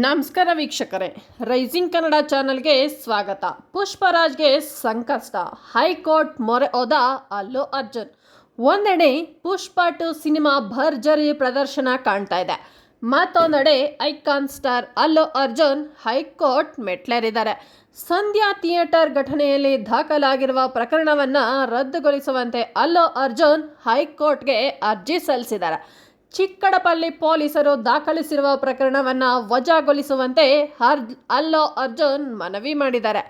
ನಮಸ್ಕಾರ ವೀಕ್ಷಕರೇ. ರೈಸಿಂಗ್ ಕನ್ನಡ ಚಾನೆಲ್ಗೆ ಸ್ವಾಗತ. ಪುಷ್ಪರಾಜ್ಗೆ ಸಂಕಷ್ಟ. ಹೈಕೋರ್ಟ್ ಮೊರೆ ಹೋದ ಅಲ್ಲು ಅರ್ಜುನ್. ಒಂದೆಡೆ ಪುಷ್ಪ ಟು ಸಿನಿಮಾ ಭರ್ಜರಿ ಪ್ರದರ್ಶನ ಕಾಣ್ತಾ ಇದೆ. ಮತ್ತೊಂದೆಡೆ icon star Allu Arjun high court ಮೆಟ್ಲೇರಿದ್ದಾರೆ. Sandhya theatre ಘಟನೆಯಲ್ಲಿ ದಾಖಲಾಗಿರುವ ಪ್ರಕರಣವನ್ನ ರದ್ದುಗೊಳಿಸುವಂತೆ ಅಲ್ಲು ಅರ್ಜುನ್ ಹೈಕೋರ್ಟ್ಗೆ ಅರ್ಜಿ ಸಲ್ಲಿಸಿದ್ದಾರೆ. ಚಿಕ್ಕಡಪಲ್ಲಿ ಪೊಲೀಸರು ದಾಖಲಿಸಿರುವ ಪ್ರಕರಣವನ್ನು ವಜಾಗೊಳಿಸುವಂತೆ ಹರ್, ಅಲ್ಲೋ ಅರ್ಜುನ್ ಮನವಿ ಮಾಡಿದ್ದಾರೆ.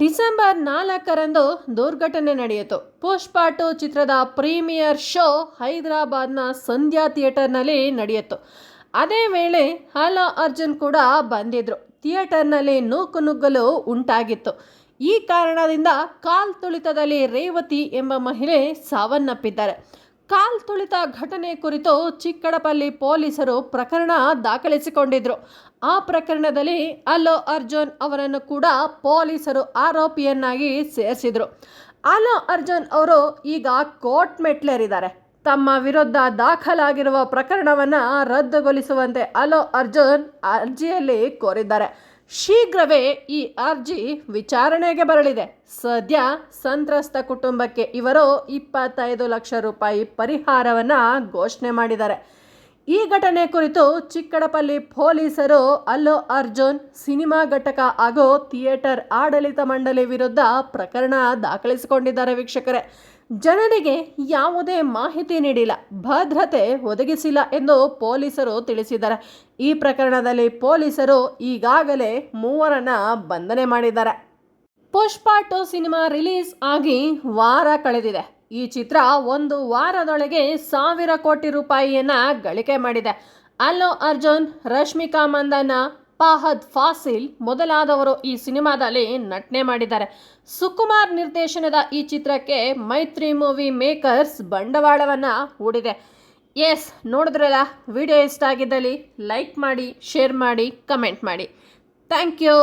ಡಿಸೆಂಬರ್ ನಾಲ್ಕರಂದು ದುರ್ಘಟನೆ ನಡೆಯಿತು. ಪುಷ್ಪ ಟು ಚಿತ್ರದ ಪ್ರೀಮಿಯರ್ ಶೋ ಹೈದರಾಬಾದ್ನ ಸಂಧ್ಯಾ ಥಿಯೇಟರ್ನಲ್ಲಿ ನಡೆಯಿತು. ಅದೇ ವೇಳೆ ಹಲೋ ಅರ್ಜುನ್ ಕೂಡ ಬಂದಿದ್ದರು ಥಿಯೇಟರ್ನಲ್ಲಿ ನೂಕು ನುಗ್ಗಲು ಉಂಟಾಗಿತ್ತು. ಈ ಕಾರಣದಿಂದ ಕಾಲ್ ತುಳಿತದಲ್ಲಿ ರೇವತಿ ಎಂಬ ಮಹಿಳೆ ಸಾವನ್ನಪ್ಪಿದ್ದಾರೆ. ಕಾಲ್ ತುಳಿತ ಘಟನೆ ಕುರಿತು ಚಿಕ್ಕಡಪಲ್ಲಿ ಪೊಲೀಸರು ಪ್ರಕರಣ ದಾಖಲಿಸಿಕೊಂಡಿದ್ರು. ಆ ಪ್ರಕರಣದಲ್ಲಿ ಅಲೋ ಅರ್ಜುನ್ ಅವರನ್ನು ಕೂಡ ಪೊಲೀಸರು ಆರೋಪಿಯನ್ನಾಗಿ ಸೇರಿಸಿದ್ರು. ಅಲೋ ಅರ್ಜುನ್ ಅವರು ಈಗ ಕೋರ್ಟ್ ಮೆಟ್ಲೇರಿದ್ದಾರೆ. ತಮ್ಮ ವಿರುದ್ಧ ದಾಖಲಾಗಿರುವ ಪ್ರಕರಣವನ್ನು ರದ್ದುಗೊಳಿಸುವಂತೆ ಅಲೋ ಅರ್ಜುನ್ ಅರ್ಜಿಯಲ್ಲಿ ಕೋರಿದ್ದಾರೆ. ಶೀಘ್ರವೇ ಈ ಅರ್ಜಿ ವಿಚಾರಣೆಗೆ ಬರಲಿದೆ. ಸದ್ಯ ಸಂತ್ರಸ್ತ ಕುಟುಂಬಕ್ಕೆ ಇವರು ಇಪ್ಪತ್ತೈದು ಲಕ್ಷ ರೂಪಾಯಿ ಪರಿಹಾರವನ್ನು ಘೋಷಣೆ ಮಾಡಿದ್ದಾರೆ. ಈ ಘಟನೆ ಕುರಿತು ಚಿಕ್ಕಡಪಲ್ಲಿ ಪೊಲೀಸರು ಅಲ್ಲೋ ಅರ್ಜುನ್, ಸಿನಿಮಾ ಘಟಕ ಹಾಗೂ ಥಿಯೇಟರ್ ಆಡಳಿತ ಮಂಡಳಿ ವಿರುದ್ಧ ಪ್ರಕರಣ ದಾಖಲಿಸಿಕೊಂಡಿದ್ದಾರೆ ವೀಕ್ಷಕರೇ. ಜನರಿಗೆ ಯಾವುದೇ ಮಾಹಿತಿ ನೀಡಿಲ್ಲ, ಭದ್ರತೆ ಒದಗಿಸಿಲ್ಲ ಎಂದು ಪೊಲೀಸರು ತಿಳಿಸಿದ್ದಾರೆ. ಈ ಪ್ರಕರಣದಲ್ಲಿ ಪೊಲೀಸರು ಈಗಾಗಲೇ ಮೂವರನ್ನ ಬಂಧನೆ ಮಾಡಿದ್ದಾರೆ. ಪುಷ್ಪ ಟು ಸಿನಿಮಾ ರಿಲೀಸ್ ಆಗಿ ವಾರ ಕಳೆದಿದೆ. ಈ ಚಿತ್ರ ಒಂದು ವಾರದೊಳಗೆ ಸಾವಿರ ಕೋಟಿ ರೂಪಾಯಿಯನ್ನ ಗಳಿಕೆ ಮಾಡಿದೆ. ಅಲ್ಲೋ ಅರ್ಜುನ್, ರಶ್ಮಿಕಾ ಮಂದನ ಫಹದ್ ಫಾಸಿಲ್ ಮೊದಲಾದವರು ಈ ಸಿನಿಮಾದಲ್ಲಿ ನಟನೆ ಮಾಡಿದ್ದಾರೆ. ಸುಕುಮಾರ್ ನಿರ್ದೇಶನದ ಈ ಚಿತ್ರಕ್ಕೆ ಮೈತ್ರಿ ಮೂವಿ ಮೇಕರ್ಸ್ ಬಂಡವಾಳವನ್ನು ಹೂಡಿದೆ. ಎಸ್, ನೋಡಿದ್ರಲ್ಲ, ವಿಡಿಯೋ ಇಷ್ಟ ಆಗಿದ್ದಲ್ಲಿ ಲೈಕ್ ಮಾಡಿ, ಶೇರ್ ಮಾಡಿ, ಕಮೆಂಟ್ ಮಾಡಿ. Thank you!